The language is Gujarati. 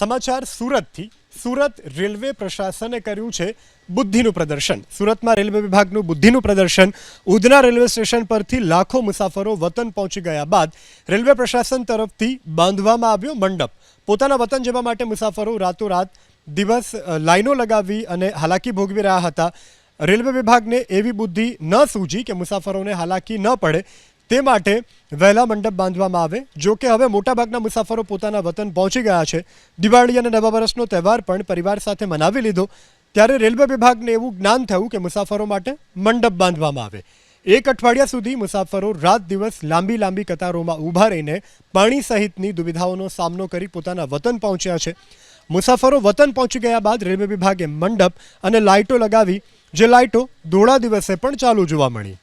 સમાચાર સુરતથી. સુરત રેલવે પ્રશાસને કર્યું છે બુદ્ધિનું પ્રદર્શન. સુરતમાં રેલવે વિભાગનું બુદ્ધિનું પ્રદર્શન. ઉધના રેલવે સ્ટેશન પરથી લાખો મુસાફરો વતન પહોંચી ગયા બાદ રેલવે પ્રશાસન તરફથી બાંધવામાં આવ્યો મંડપ. પોતાના વતન જવા માટે મુસાફરો રાતોરાત દિવસ લાઈનો લગાવી અને હાલાકી ભોગવી રહ્યા હતા. રેલવે વિભાગને એવી બુદ્ધિ ન સૂજી કે મુસાફરોને હાલાકી ન પડે તે માટે વહેલા મંડપ બાંધવામાં આવે. જો કે હવે મોટાભાગના મુસાફરો પોતાના વતન પહોંચી ગયા છે. દિવાળી અને નવા વર્ષનો તહેવાર પણ પરિવાર સાથે મનાવી લીધો. ત્યારે રેલવે વિભાગને એવું જ્ઞાન થયું કે મુસાફરો માટે મંડપ બાંધવામાં આવે. એક અઠવાડિયા સુધી મુસાફરો રાત દિવસ લાંબી લાંબી કતારોમાં ઊભા રહીને પાણી સહિતની દુવિધાઓનો સામનો કરી પોતાના વતન પહોંચ્યા છે. મુસાફરો વતન પહોંચી ગયા બાદ રેલવે વિભાગે મંડપ અને લાઇટો લગાવી, જે લાઇટો ધોળા દિવસે પણ ચાલુ જોવા મળી.